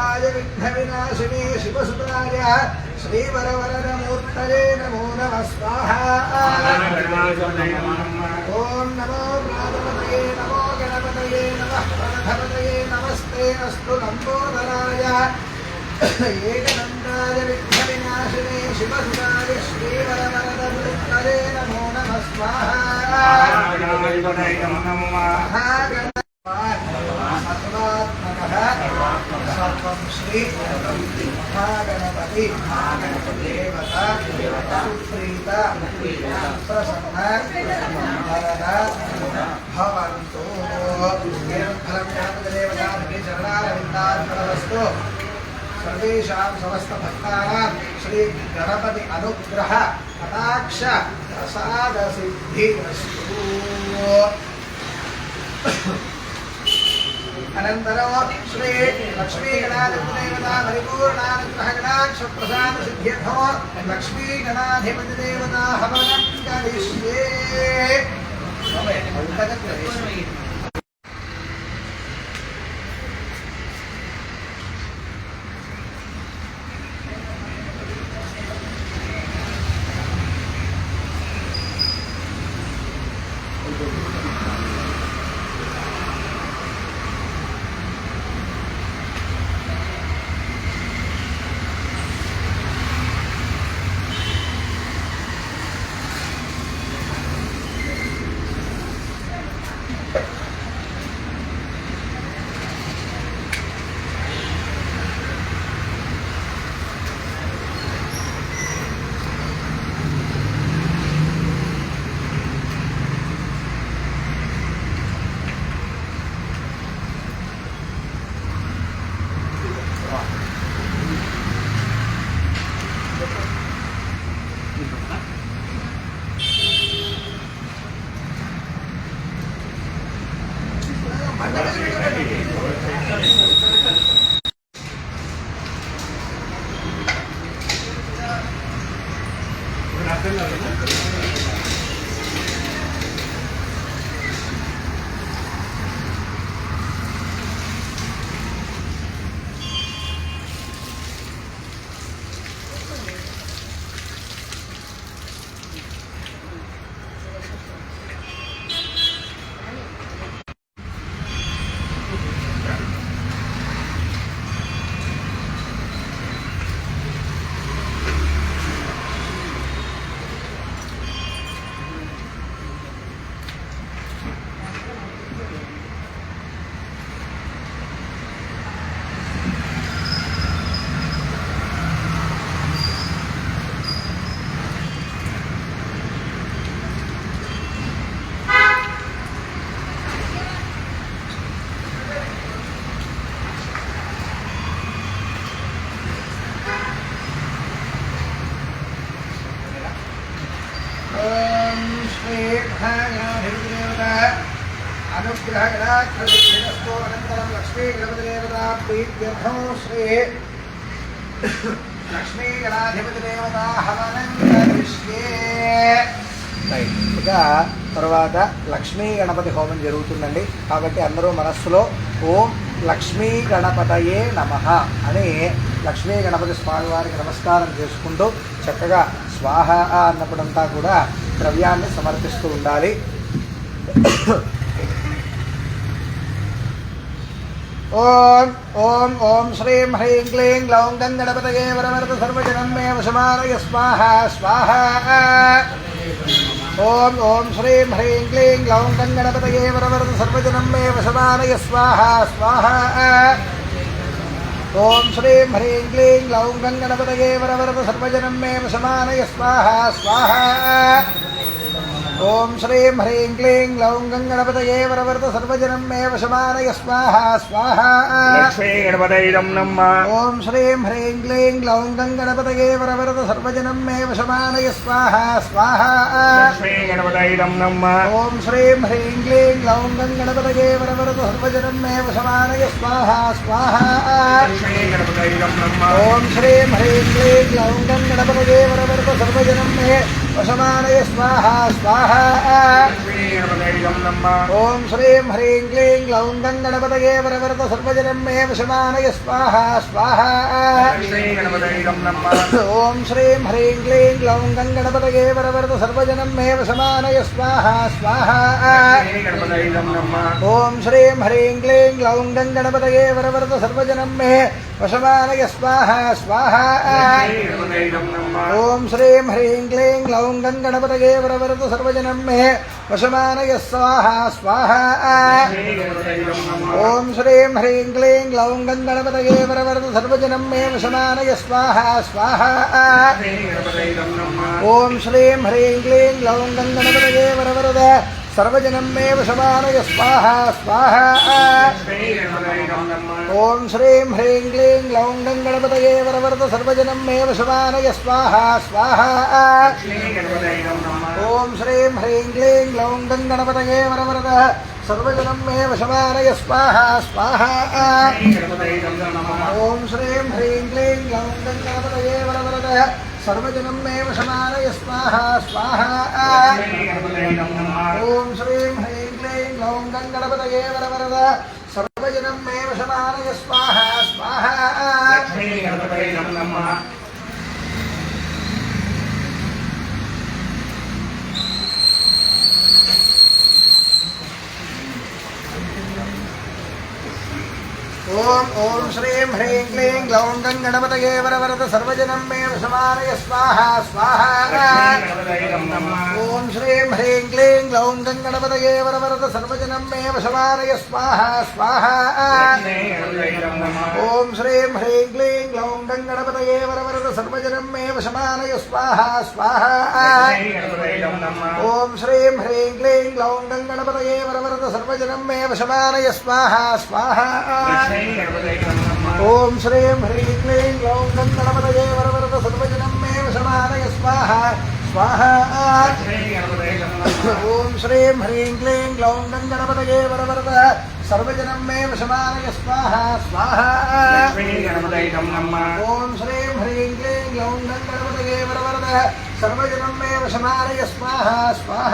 ఏకదంతాయ విఘ్న వినాశినే శివసుతాయ శ్రీవరవరదమూర్తయే నమో నమ స్వాహ ఓం నమో ప్రాణపతయే నమో గణపతయే నమ ప్రణధపతయే నమస్తే అస్తు లంబోదరాయ ఏకదంతాయ విఘ్న వినాశినే శివసుతాయ శ్రీవరవరదమూర్తయే నమో నమ స్వాహ సర్వం శ్రీ మహాగణపతి దేవత సుప్రీత ప్రసన్న వరద భవంతు ఫలం గణపతిదేవతానికి చరణారవిందార్పణమస్తు సర్వేషాం సమస్త భక్తానాం శ్రీ గణపతి అనుగ్రహ కటాక్ష ప్రసాద సిద్ధిరస్తు అనంతరం శ్రీ లక్ష్మీ గణాధిపతిదేవత పరిపూర్ణానుగ్రహ గణాక్ష ప్రసాద సిద్ధ్యర్థో లక్ష్మీ గణాధిపతి దేవత మహాగణాధిపతిదేవత అనుగ్రహ గణాక్షరస్తు అనంతరం లక్ష్మీ గణపతిదేవత ప్రీత్యర్థం శ్రీ లక్ష్మీ గణాధిపతిదేవత హవనం కరిష్యే ఇక తర్వాత లక్ష్మీ గణపతి హోమం జరుగుతుందండి. కాబట్టి అందరూ మనస్సులో ఓం లక్ష్మీ గణపతయే నమ అని లక్ష్మీ గణపతి స్వామి నమస్కారం చేసుకుంటూ చక్కగా స్వాహ అన్నప్పుడంతా కూడా ద్రవ్యాన్ని సమర్పిస్తూ ఉండాలి. ఓం ఓం ఓం శ్రీం హ్రీం క్లీం గ్లౌం గంగణపతయే వరవరద సర్వజనం మే వశమానయ స్వాహ స్వాహ. ఓం ఓం శ్రీం హ్రీం క్లీం గ్లౌం గంగణపతయే వరవరద సర్వజనం మే వశమానయ స్వాహ స్వాహ. ఓం శ్రీం హ్రీం క్లీం గ్లౌం గంగణపతయే వరవరద సర్వజనం మే వశమానయ స్వాహ స్వాహ. ఓం శ్రీం హ్రీం క్లీం గ్లౌం గంగణపతయే వరవరద సర్వజనం మే వశమానయ స్వాహ స్వాహ. లక్ష్మీ గణపతైదం నమ్మ ఓం శ్రీం హ్రీం క్లీం గ్లౌం గంగణపతయే వరవరద సర్వజనం మే వశమానయ స్వాహ స్వాహ. లక్ష్మీ గణపతైదం నమ్మ ఓం శ్రీం హ్రీం క్లీం గ్లౌం గంగణపతయే వరవరత సర్వజనం మే వశమానయ స్వాహ స్వాహ. లక్ష్మీ గణపతైదం నమ్మ ఓం శ్రీం హ్రీం క్లీం గ్లౌం గం గణపతయే వరవరత సర్వజనం మే వశమానయ స్వాహ స్వాహ. ఓం శ్రీం హ్రీం క్లీం గ్లౌం గం గణపతయే వరవరత సర్వజనం మే వశమానయ స్వాహ స్వాహ. ఓం శ్రీం హ్రీం క్లీం గ్లౌం గం గణపతయే వరవరత సర్వజనం మే వశమానయ స్వాహ స్వాహ. ఓం శ్రీం హ్రీం క్లీం గ్లౌం గం గణపతయే వరవరత సర్వజనం మే వశమానయ స్వాహ స్వాహ. ఓం శ్రీం హ్రీం క్లీం గ్లౌం గం గణపతయే వరవరత సర్వజనం మే వశమానయ స్వాహ స్వాహ లక్ష్మీ గణపతైదం నమ్మ ఓం శ్రీం హ్రీం క్లీం గ్లౌం గం గణపతయే వరవరద సర్వజనం మే వశమానయ స్వాహ స్వాహ లక్ష్మీ గణపతైదం నమ్మ ఓం శ్రీం హ్రీం క్లీం గ్లౌం గం గణపతయే వరవరద సర్వజనం మే వశమానయ స్వాహ స్వాహ. లక్ష్మీ గణపతైదం నమ్మ ఓం శ్రీం హ్రీం క్లీం గ్లౌం గం గణపతయే వరవరద సర్వజనం మే వశమానయ స్వాహ. స్వాహ లక్ష్మీ గణపతైదం నమ్మ ఓం శ్రీం హ్రీం క్లీం గ్లౌం గం గణపతయే వరవరద సర్వజనం మే వశమానయ స్వాహ స్వాహ. లక్ష్మీ గణపతైదం నమ్మ ఓం శ్రీం హ్రీం క్లీం గ్లౌం గం గణపతయే వరవరద సర్వజనం మే వశమానయ స్వాహ స్వాహ లక్ష్మీ గణపతైదం నమ్మ ఓం ఓం శ్రీం హ్రీం క్లీం గ్లౌం గం గణపతయే వరవరద సర్వజనం మే సమానయ స్వాహ స్వాహ ఓం శ్రీం హ్రీం క్లీం గ్లౌం గం గణపతయే వరవరద సర్వజనం మే సమానయ స్వాహ స్వాహ ఓం శ్రీం హ్రీం క్లీం గ్లౌం గం గణపతయే వరవరద సర్వజనం మే సమానయ స్వాహ స్వాహ ఓం శ్రీం హ్రీం క్లీం గ్లౌం గం గణపతయే వరవరద సర్వజనం మే సమానయ స్వాహ స్వాహ ఓం శ్రీం హ్రీం క్లీం గ్లౌం గం గణపతయే వరవరద సర్వజనం మే వశమానయ స్వాహ స్వాహ ఓం శ్రీం హ్రీం క్లీం గ్లౌం గం గణపతయే వరవరద. సర్వజనం మే వశమానయ స్వాహ స్వాహ ఓం శ్రీం హ్రీం క్లీం గ్లౌం గం గణపతయే వరవరద సర్వజనం మే వశమానయ స్వాహ స్వాహ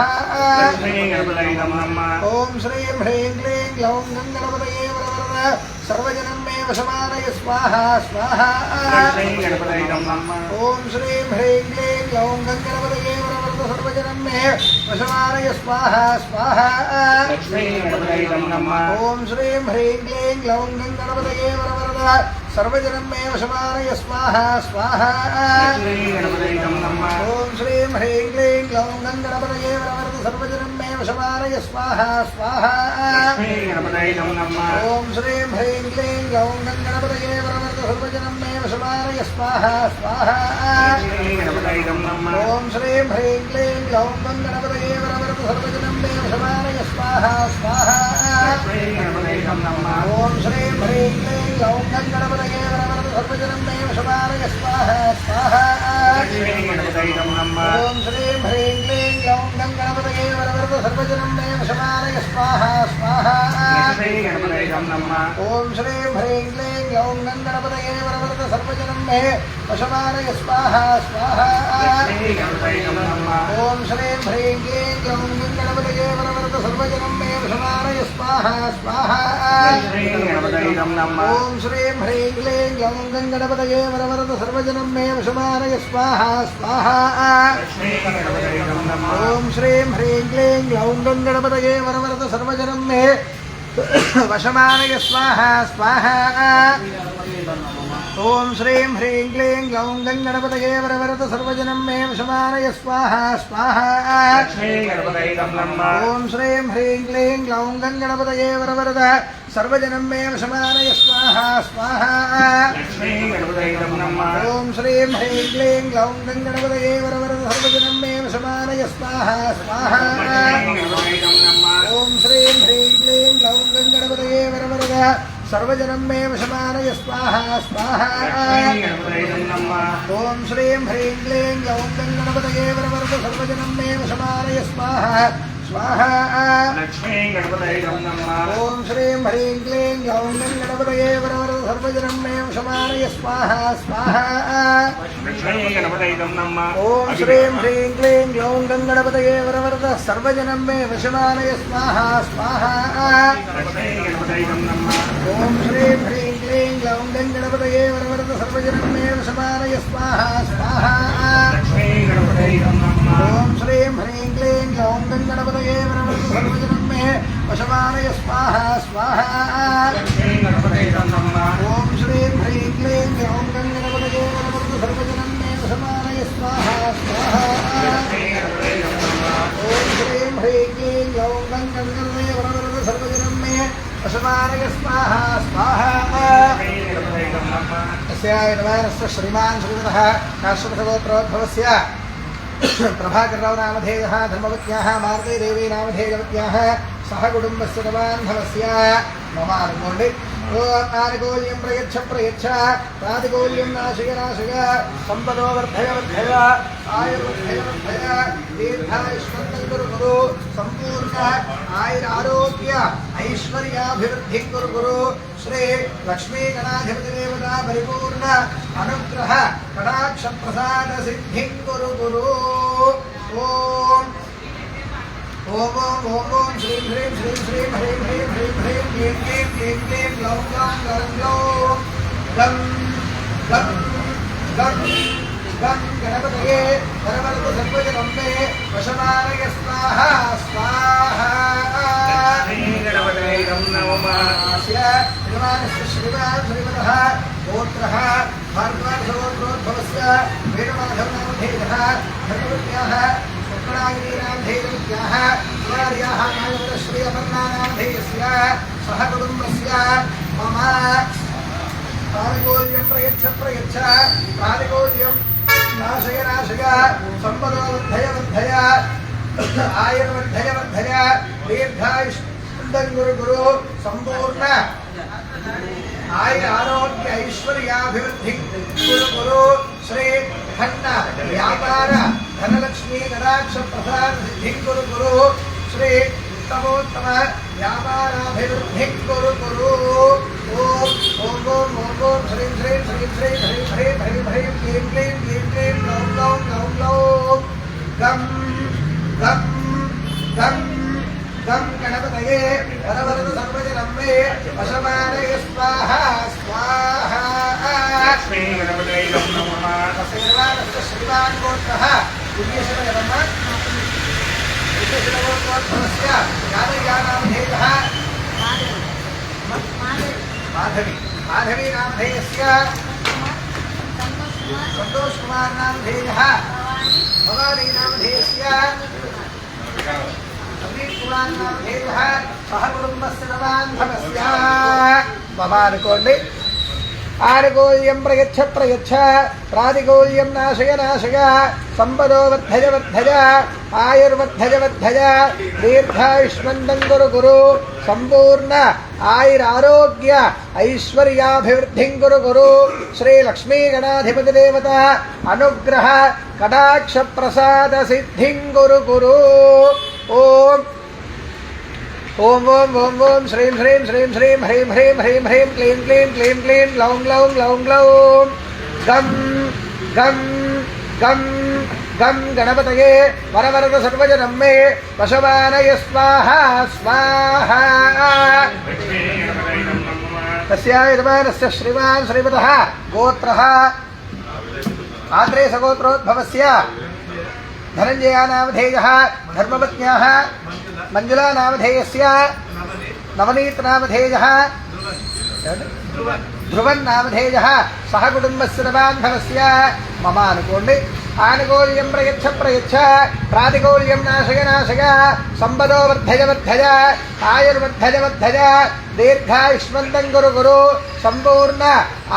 ఓం శ్రీం హ్రీం క్లీం గ్లౌం గం గణపతయే వరవరద. సర్వజనం సమానయ స్వాహ స్వాహ ఓం శ్రీం హ్రీం క్లీం లౌం గం గణపతయే వరవరద సర్వజనం మే వశమానయ స్వాహ స్వాహ ఓం శ్రీం హ్రీం క్లీం లౌం గం వరవరద సర్వజనం మే వశమానయ స్వాహ స్వాహ లక్ష్మీ గణపతైదం నమ్మ ఓం శ్రీం హ్రీం క్లీం గ్లౌం గం గణపతయే వరవరద సర్వజనం మే వశమానయ స్వాహ స్వాహ లక్ష్మీ గణపతైదం నమ్మ ఓం శ్రీం హ్రీం క్లీం గ్లౌం గం గణపతయే వరవరద సర్వజనం మే వశమానయ స్వాహ స్వాహ లక్ష్మీ గణపతైదం నమ్మ ఓం శ్రీం హ్రీం క్లీం గ్లౌం గం గణపతయే వరవరద సర్వజనం మే వశమానయ స్వాహ స్వాహ లక్ష్మీ గణపతైదం నమ్మ ఓం శ్రీం హ్రీం క్లీం గ్లౌం గం గణపతయే వరవరద సర్వజనం మే వశమానయ స్వాహ స్వాహ లక్ష్మీ గణపతైదం నమ్మ ఓం శ్రీం హ్రీం క్లీం గ్లౌం గం గణపతయే వరవరద సర్వజనం ఓం శ్రీం హ్రీం క్లీం గ్లౌం గం గణపతయే వరవరద సర్వజనం మే వశమానయ స్వాహ స్వాహ. ఓం శ్రీం హ్రీం క్లీం గ్లౌం గం గణపతయే వరవరద సర్వజనం మే వశమానయ స్వాహ స్వాహ. ఓం శ్రీం హ్రీం క్లీం గ్లౌం గం గణపతయే వరవరత సర్వజనం మే వశమానయ స్వాహ స్వాహ. ఓం శ్రీం హ్రీం క్లీం గ్లౌం గం గణపతయే వరవరత సర్వజనం మే వశమానయ స్వాహ స్వాహ. ఓం శ్రీం హ్రీం క్లీం గ్లౌం గం గణపతయే వరవరత సర్వజనం మే వశమానయ స్వాహ స్వాహ. ఓం శ్రీం హ్రీం క్లీం గ్లౌం గం గణపతయే వరవరత సర్వజనం మే వశమానయ స్వాహ స్వాహ ఓం శ్రీం హ్రీం క్లీం గౌం గం గణపతయే వరవరద సర్వజనం మే వశమానయ స్వాహ లక్ష్మీ ఓం శ్రీం హ్రీం క్లీం గ్లౌం గణపతయే వరవరద సర్వజనం మే వశమానయ స్వాహ. స్వాహ ఓం శ్రీం హ్రీం క్లీం గ్లౌం గణపతయే వరవరద సర్వజనం మే వశమానయ స్వాహ. స్వాహా ఓం శ్రీం హ్రీం క్లీం గ్లౌం గణపతయే వరవర వరవరద సర్వజనం మే వశమానయ స్వాహ స్వాహ ఓం శ్రీం హ్రీం క్లీం గ్లౌం గం గణపతయే వరవరద సర్వజనం మే వశమానయ స్వాహ స్వాహ లక్ష్మీ గణపతైదం నమ్మ ఓం శ్రీం హ్రీం క్లీం గ్లౌం గం గణపతయే వరవరద సర్వజనం మే వశమానయ స్వాహ స్వాహ లక్ష్మీ గణపతైదం నమ్మ ఓం శ్రీం హ్రీం క్లీం గ్లౌం గం గణపతయే వరవరద సర్వజనం మే వశమానయ స్వాహ స్వాహ లక్ష్మీ గణపతైదం నమ్మ ఓం శ్రీం హ్రీం క్లీం గ్లౌం గం గణపతయే వరవరద సర్వజనం మే వశమానయ స్వాహ స్వాహ లక్ష్మీ గణపతైదం నమ్మ अस्याय नमः श्रीमान् श्रीमतः ప్రభాకర్రావు నామధేయ ధర్మవత్యా మారుతీదేవి నామధేయవత్యా సహ కుటుంబస్ భవాన్ భవస్య మమ आनुकूल्यं प्रयच्छ प्रयच्छ प्रातिकूल्यं नाशय नाशय सम्पदो वर्धय वर्धय आयुर्वर्धय वर्धय दीर्घायुष्मन्तं कुरु कुरु सम्पूर्ण आयुरारोग्य ऐश्वर्याभिवृद्धिं कुरु कुरु श्री लक्ष्मीगणाधिपतिदेवता परिपूर्ण अनुग्रह कटाक्षप्रसादसिद्धिं कुरु कुरु ओम ओम ओम ओम श्री ह्रीं श्रीं श्रीं ह्रीं ह्रीं ह्रीं ह्रीं क्लीं क्लीं क्लीं क्लीं ग्लौं ग्लां गलं ग्लौं ग्लं ग्लं ग्लं गणपतये परमलतु वशमानय स्वाहा स्वाहा श्रीगणपतये गं नमः कुमार्याः नागवरश्री अपर्णानामधेयस्य सह कुटुम्बस्य मम प्राणिकोल्यं प्रयच्छ प्रयच्छ प्राणिकोल्यं नाशय नाशय सम्पदो वर्धय वर्धय आयुर्वर्धय वर्धय दीर्घायुष्मन्दं गुरु गुरु सम्पूर्ण आय आरोग्य ऐश्वर्याभिवृद्धि गुरु गुरु श्री खण्ड व्यापार ధనలక్ష్మీ కటాక్ష ప్రసాదిం గురు గురు శ్రీ ఉత్తమోత్తమ వ్యాపారాభివృద్ధిం గురు గురు. ఓం ఓం ఓం ఓం ఓం శ్రీం శ్రీం శ్రీం శ్రీం శ్రీం హ్రీం హ్రీం హ్రీం క్లీం క్లీం క్లీం క్లీం లౌం లౌం లౌం లౌం గం గం గం त्रैलवोत्सवस्य राजया नामधेयः माधवी माधवी नामधेयस्य सन्तोष कुमार नामधेयः भवानी नामधेयस्य अमीर कुमार नामधेयः सहकुटुम्बस्य नवान्धवस्य बबालकोण्डे ఆనుకూల్యం ప్రయచ్చ ప్రయచ్చ ప్రాతికూల్యం నాశయ నాశయ సంపదో వర్ధజ వర్ధజ ఆయుర్వర్ధజ వర్ధజ దీర్ఘాయుష్మంతం గురు గురు సంపూర్ణ ఆయురారోగ్య ఐశ్వర్యాభివృద్ధిం గురు గురు శ్రీ లక్ష్మీ గణాధిపతి దేవత అనుగ్రహ కటాక్ష ప్రసాద సిద్ధిం గురు గురు ఓం ఓం ఓం ఓం ఓం శ్రీం శ్రీం శ్రీం శ్రీం హ్రీం హ్రీం హ్రీం హ్రీం క్లీం క్లీం క్లీం క్లీం లౌం లౌం లౌం లౌం గం గం గం గం గణపతయే వరవరద సర్వజనం మే వశమానయ స్వాహ స్వాహ లక్ష్మీ గణపతైదం నమ్మ తస్యాయ యజమానస్య శ్రీమాన్ ధనంజయా నామధేయ ధర్మపత్న్యా మంజులా నామధేయస్య నవనీత్ నామధేయ ధ్రువన్ నామధేయ సహ కుటుంబస్ బాంధవస్య మమ అనుకోండి ఆనుకూల్యం ప్రయచ్చ ప్రయచ్చ ప్రాతికూల్యం నాశయ నాశయ సంబదో వర్ధజ వర్ధజ ఆయుర్వర్ధజ వర్ధజ దీర్ఘాయుష్మంతం గురు గురు సంపూర్ణ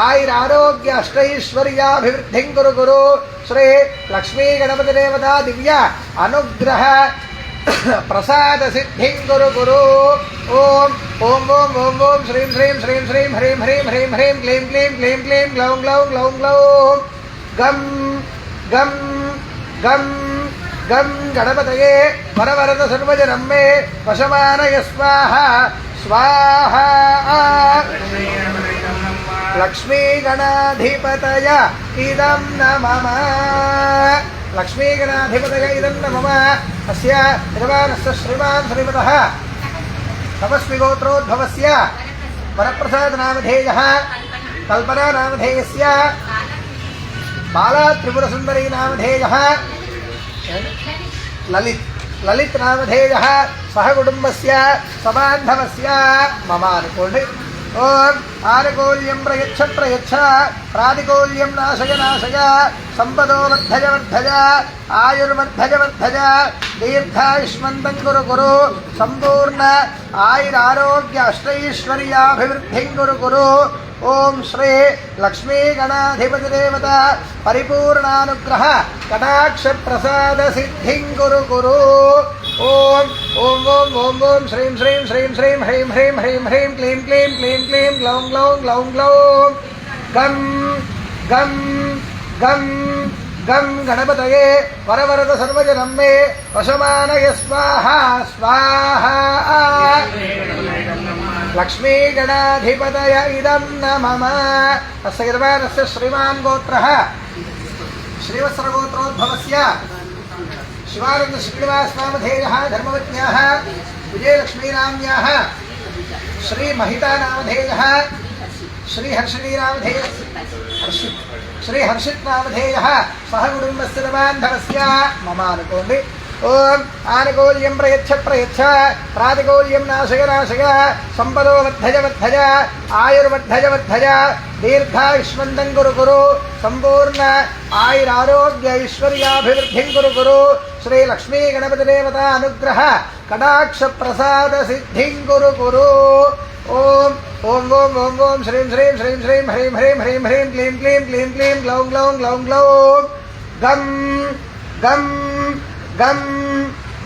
ఆయురారోగ్య అష్టైశ్వర్యాభివృద్ధి గురు గురు శ్రీ లక్ష్మీ గణపతి దేవత దివ్య అనుగ్రహ ప్రసాద సిద్ధిం గురు గురు ఓం ఓం ఓం ఓం ఓం శ్రీం శ్రీం శ్రీం శ్రీం హ్రీం హ్రీం హ్రీం హ్రీం క్లీం క్లీం క్లీం క్లీం గ్లౌం గ్లౌం గ్లౌం గ్లౌం గం గణపతయే వరవరద సర్వజనం మే వశమానయ స్వాహ స్వాహ లక్ష్మీ గణపతైలం నమః లక్ష్మీ గణాధిపతయ ఇదం న మమ లక్ష్మీ గణాధిపతయ ఇదం న మమ అస్య యజమానస్య శ్రీమాన్ శ్రీమతః తపస్వి గోత్రోద్భవస్య వరప్రసాద నామధేయः కల్పనా నామధేయస్య బాలా త్రిపురసుందరీ నామధేయः లలిత్ లలిత్ నామధేయः సహ కుటుంబస్య సబాంధవస్య మమ అనుకోండి ఓం ఆనుకూల్యం ప్రయచ్చ ప్రయచ్చ ప్రాతికూల్యం నాశయ నాశయ సంపదో వర్ధయ వర్ధయ ఆయుర్వర్ధయ వర్ధయ దీర్ఘాయుష్మంతం కురు కురు సంపూర్ణ ఓం శ్రీ లక్ష్మీ గణాధిపతి దేవత పరిపూర్ణానుగ్రహ కటాక్ష ప్రసాద సిద్ధిం గురు గురు ఓం ఓం ఓం ఓం ఓం శ్రీం శ్రీం శ్రీం శ్రీం హ్రీం హ్రీం హ్రీం హ్రీం క్లీం క్లీం క్లీం క్లీం గ్లౌం గ్లౌం గ్లౌం గ్లౌం. గం గం గం. గం గణపతయే వరవరద సర్వజనం మే వశమానయ స్వాహ స్వాహ లక్ష్మీ గణాధిపతయ ఇదం న మమ అస్య యజమానస్య శ్రీమాన్ గోత్రः శ్రీవత్సరగోత్రోద్భవస్య శివానంద శ్రీనివాసనామధేయः ధర్మవత్యాः విజయలక్ష్మీనామ్యాः శ్రీమహితానామధేయः శ్రీహర్షిణీనామధేయ హర్షిత్ శ్రీహర్షిత్ సహ కుటుంబస్ బాంధవస్య మమ అనుకోండి ఓం ఆనుకూల్యం ప్రయచ్చ ప్రయచ్చ ప్రాతికూల్యం నాశయ నాశయ సంపదో వర్ధజ వర్ధజ ఆయుర్వర్ధజ వర్ధజ దీర్ఘాయుష్మంతం కురు కురు సంపూర్ణ ఆయురారోగ్య ఐశ్వర్యాభివృద్ధిం కురు కురు శ్రీ లక్ష్మీ గణపతి దేవత అనుగ్రహ కటాక్ష ప్రసాద సిద్ధిం కురు కురు ఓం ఓం ఓం ఓం ఓం శ్రీం శ్రీం శ్రీం శ్రీం హ్రీం హ్రీం హ్రీం హ్రీం క్లీం క్లీం క్లీం క్లీం గ్లౌం గ్లౌం గ్లౌం గ్లౌం. గం గం గం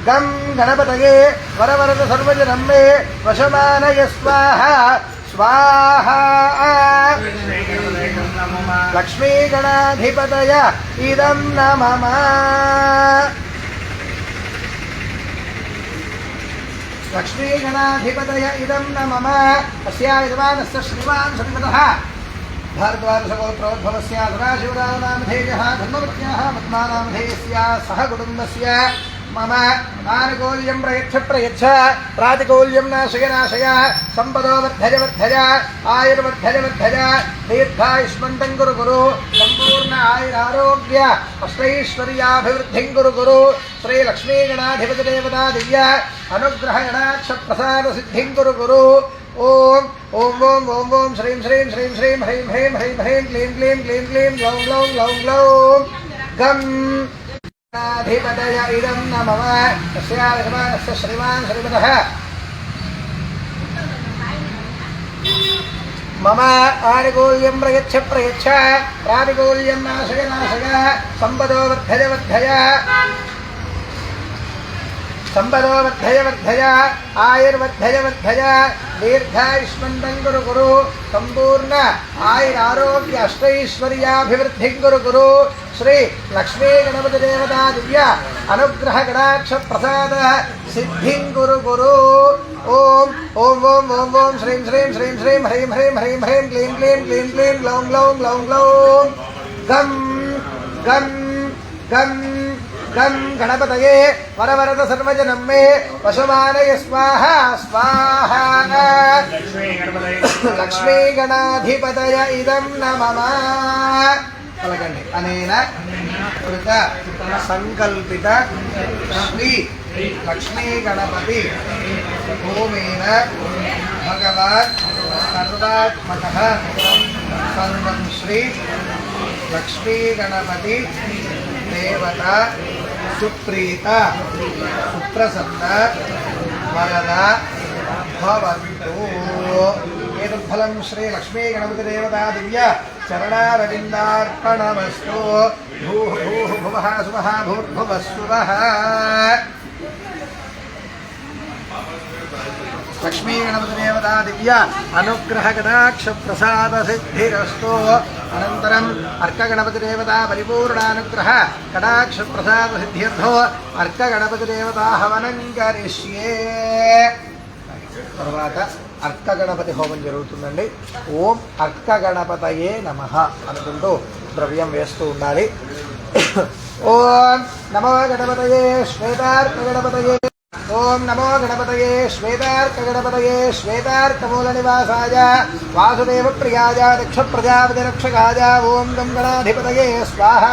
గం గణపతయే వరవరద సర్వజనం వశమానయ స్వాహ స్వాహ. లక్ష్మీ గణపతైలం నమః. లక్ష్మీ గణాధిపతయ ఇదం న మమ లక్ష్మీ గణాధిపతయ ఇదం న మమ అస్యా యజమానస్య శ్రీమాన్ శ్రీమతః భారద్వాదశగోత్రోద్భవస్య సదాశివరామనామధేయः ధర్మవత్యాः పద్మానామధేయస్య సహ కుటుంబస్య మమ ఆనుకూల్యం ప్రయచ్చ ప్రయచ్చ ప్రాతికూల్యం నాశయ నాశయ సంపదో వర్ధయ వర్ధయ ఆయుర్వర్ధయ వర్ధయ దీర్ఘాయుష్మంతం కురు కురు సంపూర్ణ ఆయురారోగ్య అష్టైశ్వర్యాభివృద్ధిం కురు కురు శ్రీ లక్ష్మీ గణాధిపతి దేవతా దివ్య అనుగ్రహ గణాక్ష ప్రసాద సిద్ధిం కురు కురు ఓం ఓం ఓం ఓం ఓం శ్రీం శ్రీం శ్రీం శ్రీం హ్రీం హ్రీం హ్రీం హ్రీం క్లీం క్లీం క్లీం క్లీం గ్లౌం గ్లౌం గ్లౌం గ్లౌం గం. అధిపతయ ఇదం న మమ తస్యా యజమానస్య శ్రీమాన్ శ్రీమతః మమ ఆనుకూల్యం ప్రయచ్చ ప్రయచ్చ ప్రాతికూల్యం నాశయ నాశయ సంపదో వర్ధయ వర్ధయ సంపదో వర్ధయ వర్ధయ ఆయుర్వర్ధయ వర్ధయ దీర్ఘాయుష్మంతం కురు కురు సంపూర్ణ ఆయురారోగ్య అష్టైశ్వర్యాభివృద్ధిం కురు కురు శ్రీ లక్ష్మీ గణపతి దేవతా దివ్య అనుగ్రహ గణాక్ష ప్రసాద సిద్ధిం కురు కురు ఓం ఓం ఓం ఓం ఓం శ్రీం శ్రీం శ్రీం శ్రీం హ్రీం హ్రీం హ్రీం హ్రీం క్లీం క్లీం క్లీం క్లీం గ్లౌం గణపతయే వరవరద సర్వజనం మే పశుమానయ స్వాహ స్వాహ. లక్ష్మీ గణాధిపతయ ఇదం న పలకండి. అనేన కృత సంకల్పిత శ్రీ లక్ష్మీ గణపతి భూమేన భగవాన్ సర్వాత్మక. సర్వం శ్రీ లక్ష్మీ గణపతి దేవత సుప్రీత. సుప్రసన్న. వరద. భవంతు. ఏతత్ఫలం శ్రీ లక్ష్మీ గణపతి దేవతా దివ్య చరణారవిందార్పణమస్తు. భూ భూ భువ శుభ భూర్భువ శుభ లక్ష్మీ గణపతిదేవతా దివ్య అనుగ్రహ కటాక్ష ప్రసాద సిద్ధిరస్తో. అనంతరం అర్కగణపతిదేవతా పరిపూర్ణానుగ్రహ కటాక్ష ప్రసాద సిద్ధ్యర్థో అర్కగణపతిదేవతా గణపతి హవనం కరిష్యే. తర్వాత అర్కగణపతి హోమం జరుగుతుందండి. ఓం అర్కగణపతయే నమ అనుకుంటూ ద్రవ్యం వేస్తూ ఉండాలి. ఓం నమో గణపతయే శ్వేతార్క గణపతయే ఓం నమో గణపతయే శ్వేతార్క గణపతయే శ్వేతార్కమూల నివాసాయ వాసుదేవ ప్రియాయ దక్ష ప్రజాపతి రక్షకాయ ఓం గం గణాధిపతయే స్వాహ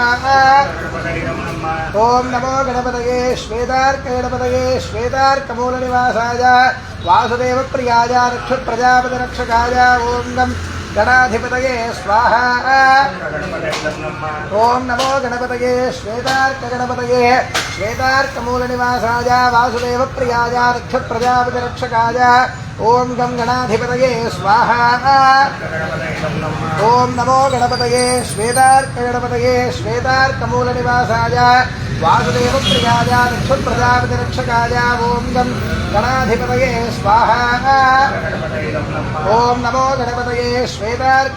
ఓం నమో గణపతయే శ్వేతార్క గణపతయే శ్వేతార్కమూల నివాసాయ వాసుదేవ ప్రియాయ రక్ష ప్రజాపతి రక్షకాయ ఓం గం గణాధిపతయే స్వాహ ఓం నమో గణపతయే శ్వేతార్క గణపతయే శ్వేతార్కమూల నివాసాయ వాసుదేవ ప్రియాయ రక్ష ప్రజాపతి రక్షకాయ ఓం గం గణాధిపతయే స్వాహ ఓం నమో గణపతయే శ్వేతార్క